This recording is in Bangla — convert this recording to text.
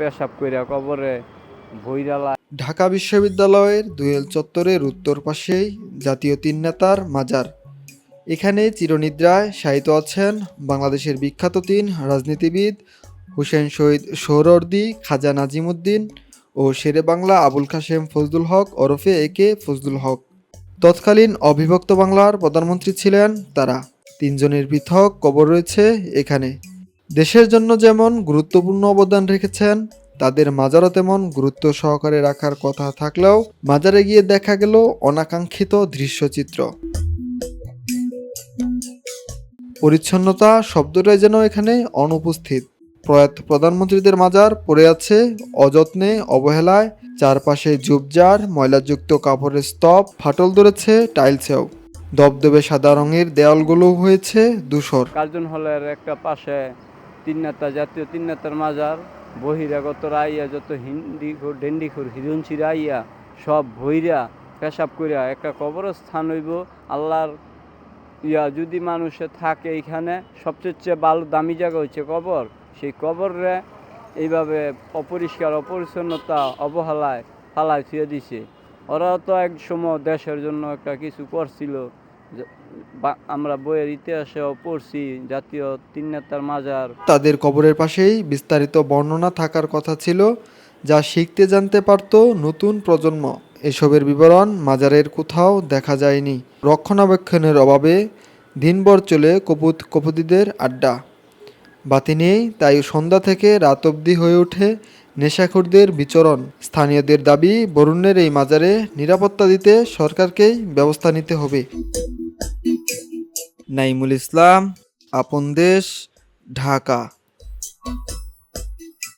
পেশাব কইরা কবরে ভৈরালা ঢাকা বিশ্ববিদ্যালয়ের দুয়েল চত্বরের উত্তর পাশেই জাতীয় তিন নেতার মাজার। এখানে চিরনিদ্রায় শায়িত আছেন বাংলাদেশের বিখ্যাত তিন রাজনীতিবিদ হুসেন শহীদ সোহরওয়ার্দী, খাজা নাজিমুদ্দিন ও শেরে বাংলা আবুল কাশেম ফজলুল হক ওরফে এ কে ফজলুল হক। তৎকালীন অবিভক্ত বাংলার প্রধানমন্ত্রী ছিলেন তারা। তিনজনের পৃথক কবর রয়েছে এখানে। দেশের জন্য যেমন গুরুত্বপূর্ণ অবদান রেখেছেন, তাদের মাজারও তেমন গুরুত্ব সহকারে রাখার কথা থাকলেও মাজারে গিয়ে দেখা গেল অনাকাঙ্ক্ষিত দৃশ্যচিত্র। পরিচ্ছন্নতা শব্দটাই যেন এখানে অনুপস্থিত। প্রয়াত প্রধানমন্ত্রীদের মাজার পড়ে আছে অযত্নে, অবহেলায়, চারপাশে ঝুপঝাড় ময়লাযুক্ত কাপড়ের স্তব, ফাটল ধরেছে, টাইলসেও। দবদবে সাদা রঙের দেওয়ালগুলো হয়েছে, ধূসর। কার্জন হলের একটা পাশে তিন নেতা জাতীয় তিন নেতার মাজার, বহিরাগত রাইয়া যত হিন্দি ডেন্ডিখুর হিরুঞ্চি রাইয়া সব ভৈরা পেশাব করিয়া একটা কবরস্থান হইব। আল্লাহর ইয়া যদি মানুষে থাকে এখানে সবচেয়ে চেয়ে ভালো দামি জায়গা হচ্ছে কবর। সেই কবরে এইভাবে অপরিষ্কার, অপরিচ্ছন্নতা অবহেলায় ফালায় ছুঁয়ে দিছে। ওরাও তো এক সময় দেশের জন্য একটা কিছু করছিল। আমরা বইয়ের ইতিহাসেও পড়ছি জাতীয় তিন নেতার মাজার। তাদের কবরের পাশেই বিস্তারিত বর্ণনা থাকার কথা ছিল, যা শিখতে জানতে পারত নতুন প্রজন্ম। এসবের বিবরণ মাজারের কোথাও দেখা যায়নি। রক্ষণাবেক্ষণের অভাবে দিনভর চলে কপুত কপুতিদের আড্ডা। বাতি নেই তাই সন্ধ্যা থেকে রাত অবধি হয়ে ওঠে নেশাখোরদের বিচরণ। স্থানীয়দের দাবি, বরুণের এই মাজারে নিরাপত্তা দিতে সরকারকেই ব্যবস্থা নিতে হবে। নাইমুল ইসলাম আপন দেশ ঢাকা।